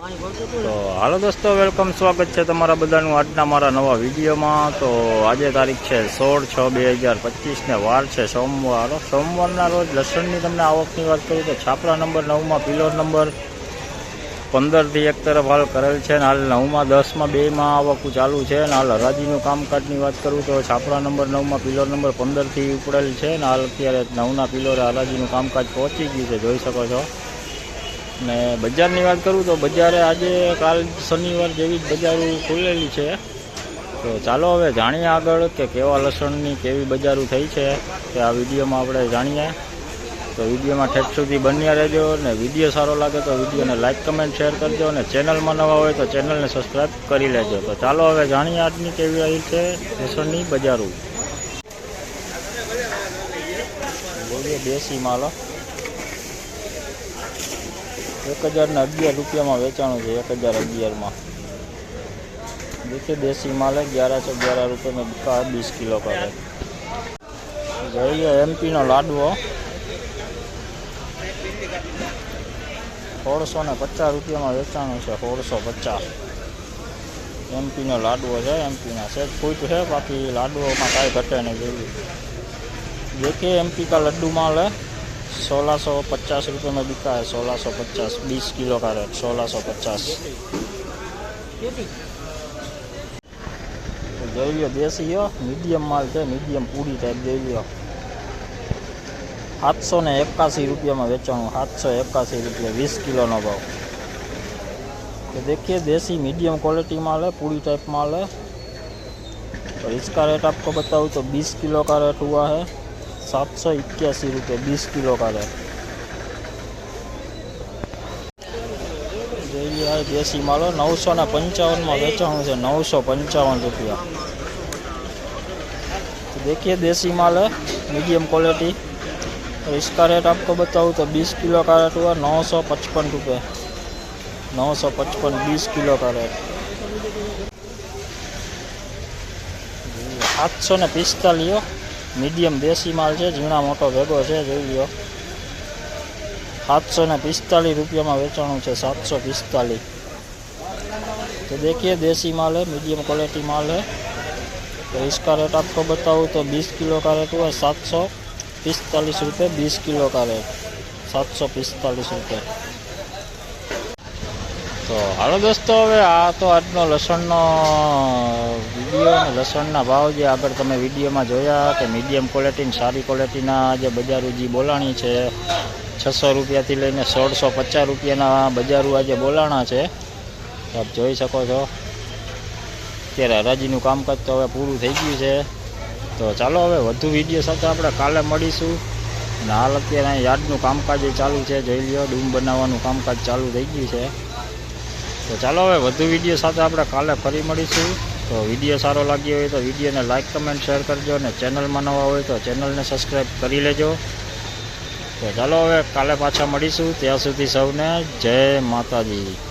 તો હાલો દોસ્તો, વેલકમ, સ્વાગત છે તમારા બધાનું આજના મારા નવા વિડીયોમાં. તો આજે તારીખ છે સોળ છ બે હજાર પચીસને વાર છે સોમવાર. સોમવારના રોજ લસણની તમને આવકની વાત કરું તો છાપરા નંબર, નવમાં પિલોર નંબર, પંદરથી એક તરફ હાલ કરેલ છે ને હાલ નવમાં, દસમાં, બેમાં આવકું ચાલુ છે ને હાલ હરાજીનું કામકાજની વાત કરું તો છાપરા નંબર, નવમાં પિલોર નંબર પંદરથી ઉપડેલ છે ને હાલ અત્યારે નવના પિલોરે હરાજીનું કામકાજ પહોંચી ગયું છે. જોઈ શકો છો. ને બજારની વાત કરું તો બજારે આજે કાલ શનિવાર જેવી જ બજારો ખુલેલી છે. તો ચાલો હવે જાણીએ આગળ કે કેવા લસણની કેવી બજારો થઈ છે તે આ વિડીયોમાં આપણે જાણીએ. તો વિડીયોમાં ઠેઠ સુધી બન્યા રહેજો ને વીડિયો સારો લાગે તો વિડીયોને લાઇક કમેન્ટ, શેર કરજો અને ચેનલમાં નવા હોય તો ચેનલને સબસ્ક્રાઈબ કરી લેજો. તો ચાલો હવે જાણીએ આજની કેવી આવી છે લસણની બજારો. બોલીએ દેશી માલ. એક હજાર ને અગિયાર રૂપિયામાં વેચાણું છે એક હજાર અગિયારમાં देखिए देसी माल है ग्यारह सौ ग्यारह रुपये में बिका है बीस किलो का है જોઈએ એમપીનો લાડવો સોળસો ને પચાસ રૂપિયામાં વેચાણું છે સોળસો પચાસ એમપીનો લાડવો છે એમપીના સેજ ફૂટ છે બાકી લાડવોમાં કાંઈ ઘટે નહીં જોઈએ देखिए एमपी का लड्डू माल है सोलह सौ पचास रुपये में बिका है सोलह सौ पचास बीस किलो का रेट सोलह सौ पचास જોઈ લ્યો દેશી હો મીડિયમ માલ છે મીડિયમ પૂરી ટાઈપ જોઈ લ્યો સાતસો ને એકાસી રૂપિયામાં વેચાણું સાતસો એકાસી રૂપિયા વીસ કિલોનો ભાવ तो देखिए देसी मीडियम क्वालिटी माल है पूरी टाइप माल है और इसका रेट आपको बताऊँ तो 20 किलो का रेट हुआ है सात सौ इक्यासी रुपये बीस किलो का रेट જોઈએ આ દેશી માલો નવસો ને પંચાવનમાં વેચાણું છે નવસો પંચાવન રૂપિયા तो देखिए देसी माल है मीडियम क्वालिटी और इसका रेट आपको बताऊँ तो 20 किलो का रेट हुआ नौ सौ पचपन रुपये नौ सौ पचपन बीस किलो का रेट સાતસો ને પિસ્તાલીસ મીડિયમ દેશી માલ છે ઝીણા મોટો ભેગો છે જોઈ લ્યો સાતસો ને પિસ્તાલીસ રૂપિયામાં વેચાણું છે સાતસો પિસ્તાલીસ तो देखिए देसी माल है मीडियम क्वालिटी माल है तो इसका रेट आपको बताऊँ तो 20 किलो का रेट हुआ सात सौ पिस्तालीस रुपये बीस किलो का रेट सात सौ पिस्तालीस रुपये તો હાલો દોસ્તો, હવે આ તો આજનો લસણનો વીડિયો અને લસણના ભાવ જે આગળ તમે વિડીયોમાં જોયા કે મીડિયમ ક્વોલિટીની સારી ક્વોલિટીના જે બજારો જે બોલાણી છે, છસો રૂપિયાથી લઈને સોળસો પચાસ રૂપિયાના બજારું આજે બોલાણા છે આપ જોઈ શકો છો. અત્યારે હરાજીનું કામકાજ તો હવે પૂરું થઈ ગયું છે. તો ચાલો હવે વધુ વીડિયો સાથે આપણે કાલે મળીશું. અને હાલ અત્યારે યાર્ડનું કામકાજ ચાલુ છે, જોઈ લ્યો, ડૂમ બનાવવાનું કામકાજ ચાલુ થઈ ગયું છે. તો ચાલો હવે વધુ વીડિયો સાથે આપણે કાલે ફરી મળીશું. તો વીડિયો સારો લાગ્યો હોય તો વિડીયોને લાઇક કમેન્ટ શેર કરજો અને ચેનલમાં નવા હોય તો ચેનલને સબસ્ક્રાઈબ કરી લેજો. તો ચાલો હવે કાલે પાછા મળીશું. ત્યાં સુધી સૌને જય માતાજી.